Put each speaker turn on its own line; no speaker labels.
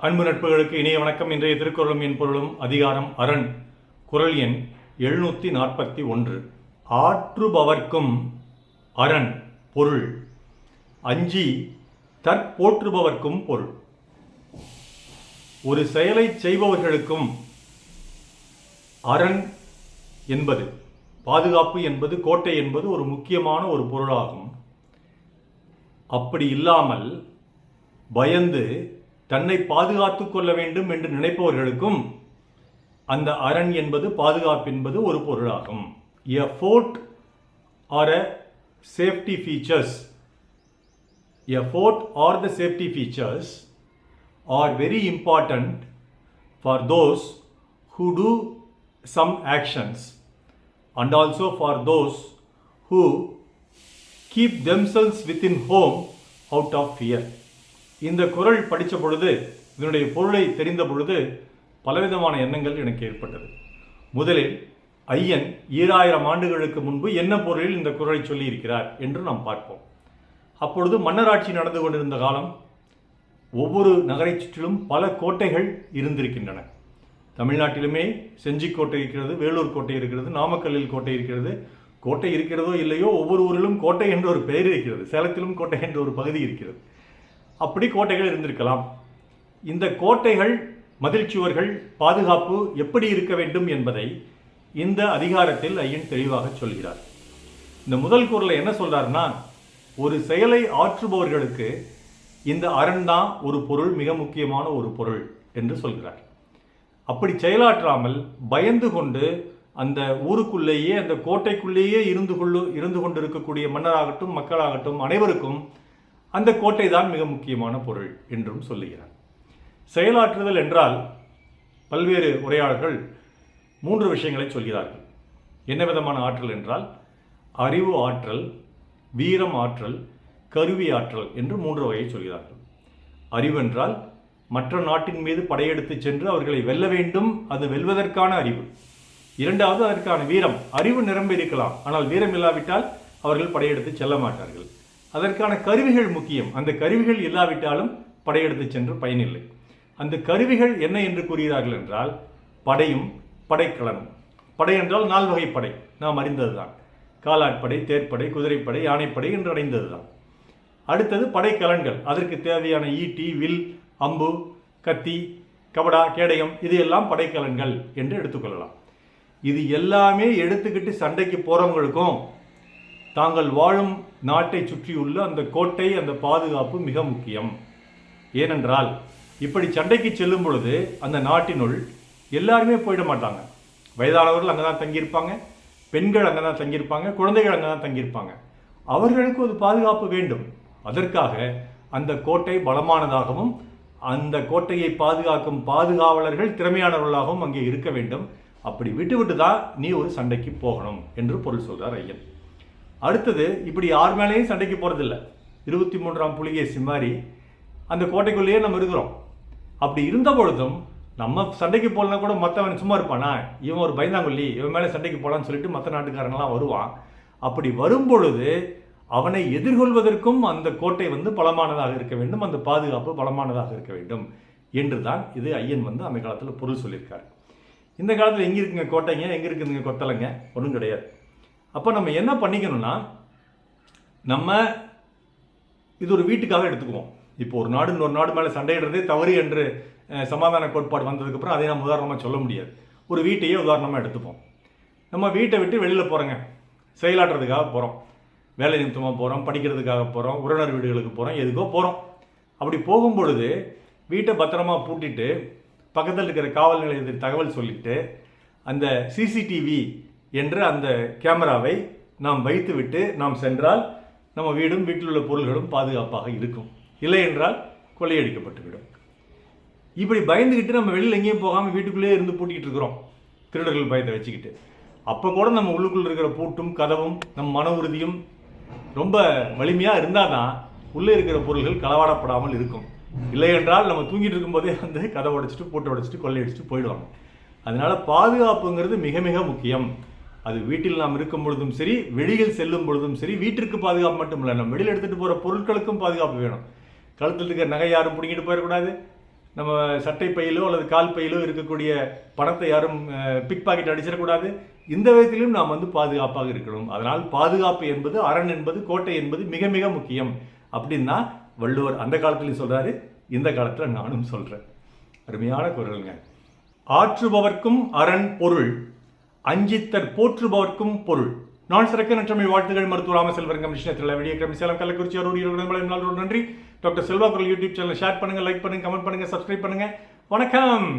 அன்பு நட்புகளுக்கு இணைய வணக்கம். இன்றைய திருக்குறளும் என் பொருளும் அதிகாரம் அரண். குறள் எண் எழுநூற்றி நாற்பத்தி ஒன்று. ஆற்றுபவர்க்கும் அரண் பொருள். அஞ்சி தற்போற்றுபவர்க்கும் பொருள். ஒரு செயலை செய்பவர்களுக்கும் அரண் என்பது பாதுகாப்பு என்பது கோட்டை என்பது ஒரு முக்கியமான ஒரு பொருளாகும். அப்படி இல்லாமல் பயந்து தன்னை பாதுகாத்து கொள்ள வேண்டும் என்று நினைப்பவர்களுக்கும் அந்த அரண் என்பது பாதுகாப்பு என்பது ஒரு பொருளாகும். A fort or a safety features a fort or the safety features are very important for those who do some actions and also for those who keep themselves within home out of fear இந்த குறள் படித்த பொழுது இதனுடைய பொருளை தெரிந்த பொழுது பலவிதமான எண்ணங்கள் எனக்கு ஏற்பட்டது. முதலில் ஐயன் ஈராயிரம் ஆண்டுகளுக்கு முன்பு என்ன பொருளில் இந்த குறளை சொல்லியிருக்கிறார்? என்று நாம் பார்ப்போம். அப்பொழுது மன்னராட்சி நடந்து கொண்டிருந்த காலம் ஒவ்வொரு நகரைச் சுற்றிலும் பல கோட்டைகள் இருந்திருக்கின்றன. தமிழ்நாட்டிலுமே செஞ்சிக்கோட்டை இருக்கிறது வேலூர் கோட்டை இருக்கிறது நாமக்கல்லில் கோட்டை இருக்கிறது. கோட்டை இருக்கிறதோ இல்லையோ ஒவ்வொரு ஊரிலும் கோட்டை என்ற ஒரு பெயர் இருக்கிறது. சேலத்திலும் கோட்டை என்ற ஒரு பகுதி இருக்கிறது. அப்படி கோட்டைகள் இருந்திருக்கலாம். இந்த கோட்டைகள் மதில் சுவர்கள் பாதுகாப்பு எப்படி இருக்க வேண்டும் என்பதை இந்த அதிகாரத்தில் ஐயன் தெளிவாக சொல்கிறார். இந்த முதல் குரலை என்ன சொல்றாருன்னா ஒரு செயலை ஆற்றுபவர்களுக்கு இந்த அரண் தான் ஒரு பொருள் மிக முக்கியமான ஒரு பொருள் என்று சொல்கிறார். அப்படி செயலாற்றாமல் பயந்து கொண்டு அந்த ஊருக்குள்ளேயே அந்த கோட்டைக்குள்ளேயே இருந்து கொள்ளு இருந்து கொண்டிருக்கக்கூடிய மன்னராகட்டும் மக்களாகட்டும் அனைவருக்கும் அந்த கோட்டை தான் மிக முக்கியமான பொருள் என்றும் சொல்லுகிறார். செயலாற்றுதல் என்றால் பல்வேறு உரையாளர்கள் மூன்று விஷயங்களை சொல்கிறார்கள். என்ன விதமான ஆற்றல் என்றால் அறிவு ஆற்றல் வீரம் ஆற்றல் கருவி ஆற்றல் என்று மூன்று வகையை சொல்கிறார்கள். அறிவென்றால் மற்ற நாட்டின் மீது படையெடுத்து சென்று அவர்களை வெல்ல வேண்டும் அது வெல்வதற்கான அறிவு. இரண்டாவது அதற்கான வீரம். அறிவு நிரம்பி இருக்கலாம் ஆனால் வீரம் இல்லாவிட்டால் அவர்கள் படையெடுத்து செல்ல மாட்டார்கள். அதற்கான கருவிகள் முக்கியம். அந்த கருவிகள் இல்லாவிட்டாலும் படையெடுத்து சென்று பயனில்லை. அந்த கருவிகள் என்ன என்று கூறுகிறார்கள் என்றால் படையும் படைக்கலனும். படை என்றால் நால்வகை படை. நாம் அறிந்ததுதான். காலாட்படை தேர்ப்படை குதிரைப்படை யானைப்படை என்று அடைந்ததுதான் அடுத்தது படைக்கலன்கள். அதற்கு தேவையான ஈட்டி வில் அம்பு கத்தி கபடா கேடயம் இது எல்லாம் படைக்கலன்கள் என்று எடுத்துக்கொள்ளலாம். இது எல்லாமே எடுத்துக்கிட்டு சண்டைக்கு போகிறவங்களுக்கும் தாங்கள் வாழும் நாட்டை சுற்றியுள்ள அந்த கோட்டை அந்த பாதுகாப்பு மிக முக்கியம். ஏனென்றால் இப்படி சண்டைக்கு செல்லும் பொழுது அந்த நாட்டினுள் எல்லாருமே போயிட மாட்டாங்க. வயதானவர்கள் அங்கே தான் தங்கியிருப்பாங்க பெண்கள் அங்கே தான் தங்கியிருப்பாங்க குழந்தைகள் அங்கே தான் தங்கியிருப்பாங்க. அவர்களுக்கு ஒரு பாதுகாப்பு வேண்டும். அதற்காக அந்த கோட்டை பலமானதாகவும் அந்த கோட்டையை பாதுகாக்கும் பாதுகாவலர்கள் திறமையானவர்களாகவும் அங்கே இருக்க வேண்டும். அப்படி விட்டுவிட்டு தான் நீ ஒரு சண்டைக்கு போகணும் என்று பொருள் சொல்கிறார் ஐயன். அடுத்தது இப்படி யார் மேலேயும் சண்டைக்கு போகிறதில்ல இருபத்தி மூன்றாம் புலிகேசி மாதிரி அந்த கோட்டைக்குள்ளேயே நம்ம இருக்கிறோம். அப்படி இருந்த பொழுதும் நம்ம சண்டைக்கு போகலனா கூட மற்றவன் சும்மா இருப்பானா. இவன் ஒரு பயந்தாங்கொல்லி இவன் மேலே சண்டைக்கு போகலான்னு சொல்லிட்டு மற்ற நாட்டுக்காரங்களாம் வருவான். அப்படி வரும் பொழுது அவனை எதிர்கொள்வதற்கும் அந்த கோட்டை வந்து பலமானதாக இருக்க வேண்டும் அந்த பாதுகாப்பு பலமானதாக இருக்க வேண்டும் என்று தான் இது ஐயன் வந்து அந்த காலத்தில் பொருள் சொல்லியிருக்காரு. இந்த காலத்தில் எங்கே இருக்குங்க கோட்டைங்க? எங்கே இருக்குதுங்க கொத்தலைங்க ஒன்றும் கிடையாது. அப்போ நம்ம என்ன பண்ணிக்கணும்னா நம்ம இது ஒரு வீட்டுக்காக எடுத்துக்குவோம். இப்போ ஒரு நாடு இன்னொரு நாடு மேலே சண்டையிடுறதே தவறு என்று சமாதான கோட்பாடு வந்ததுக்கப்புறம் அதை நம்ம உதாரணமாக சொல்ல முடியாது. ஒரு வீட்டையே உதாரணமாக எடுத்துப்போம். நம்ம வீட்டை விட்டு வெளியில் போகிறோங்க செயலாற்றுறதுக்காக போகிறோம் வேலை நிமித்தமாக போகிறோம் படிக்கிறதுக்காக போகிறோம் உறவினர் வீடுகளுக்கு போகிறோம் எதுக்கோ போகிறோம் அப்படி போகும் பொழுது வீட்டை பத்திரமா பூட்டிட்டு பக்கத்தில் இருக்கிற காவல் நிலையத்தில் தகவல் சொல்லிவிட்டு அந்த சிசிடிவி என்ற அந்த கேமராவை நாம் வைத்துவிட்டு நாம் சென்றால் நம்ம வீடும் வீட்டில் உள்ள பொருள்களும் பாதுகாப்பாக இருக்கும். இல்லை என்றால் கொள்ளையடிக்கப்பட்டுவிடும். இப்படி பயந்துக்கிட்டு நம்ம வெளியில் எங்கேயும் போகாமல் வீட்டுக்குள்ளேயே இருந்து பூட்டிக்கிட்டு இருக்கிறோம். திருடர்கள் பயத்தை வச்சுக்கிட்டு. அப்போ கூட நம்ம உள்ளுக்குள்ளே இருக்கிற பூட்டும் கதவும் நம் மன உறுதியும் ரொம்ப வலிமையாக இருந்தால் தான் உள்ளே இருக்கிற பொருள்கள் களவாடப்படாமல் இருக்கும். இல்லை என்றால் நம்ம தூங்கிட்டு இருக்கும்போதே வந்து கதை உடைச்சிட்டு பூட்டை உடைச்சிட்டு கொள்ளையடிச்சிட்டு போயிடுவாங்க. அதனால் பாதுகாப்புங்கிறது மிக மிக முக்கியம். அது வீட்டில் நாம் இருக்கும் பொழுதும் சரி வெளியில் செல்லும் பொழுதும் சரி வீட்டிற்கு பாதுகாப்பு மட்டும் இல்லை நம்ம வெளியில் எடுத்துகிட்டு போகிற பொருட்களுக்கும் பாதுகாப்பு வேணும். கழுத்தில் இருக்கிற நகை யாரும் பிடிங்கிட்டு போயிடக்கூடாது நம்ம சட்டை பையிலோ அல்லது கால் பையிலோ இருக்கக்கூடிய பணத்தை யாரும் பிக் பாக்கெட் அடிச்சிடக்கூடாது. இந்த விதத்திலும் நாம் வந்து பாதுகாப்பாக இருக்கணும். அதனால் பாதுகாப்பு என்பது அரண் என்பது கோட்டை என்பது மிக மிக முக்கியம். அப்படின்னா வள்ளுவர் அந்த காலத்திலையும் சொல்கிறாரு இந்த காலத்தில் நானும் சொல்கிறேன் அருமையான குரலுங்க. ஆற்றுபவர்க்கும் அரண் பொருள் அஞ்சித்தர் போற்றுபவர்க்கும் பொருள். நான் சிறக்க நற்றமை வாழ்த்துகள் மருத்துவ ராமசெல்வரங்கம் கிருஷ்ணத்தில் வெளியே சேலம் கள்ளக்குறிச்சி அருள் ஈரோடு நன்றி. டாக்டர் செல்வா குரல் யூடியூப் சேனல் ஷேர் பண்ணுங்கள் லைக் பண்ணுங்கள் கமெண்ட் பண்ணுங்கள் சப்ஸ்கிரைப் பண்ணுங்கள் வணக்கம்!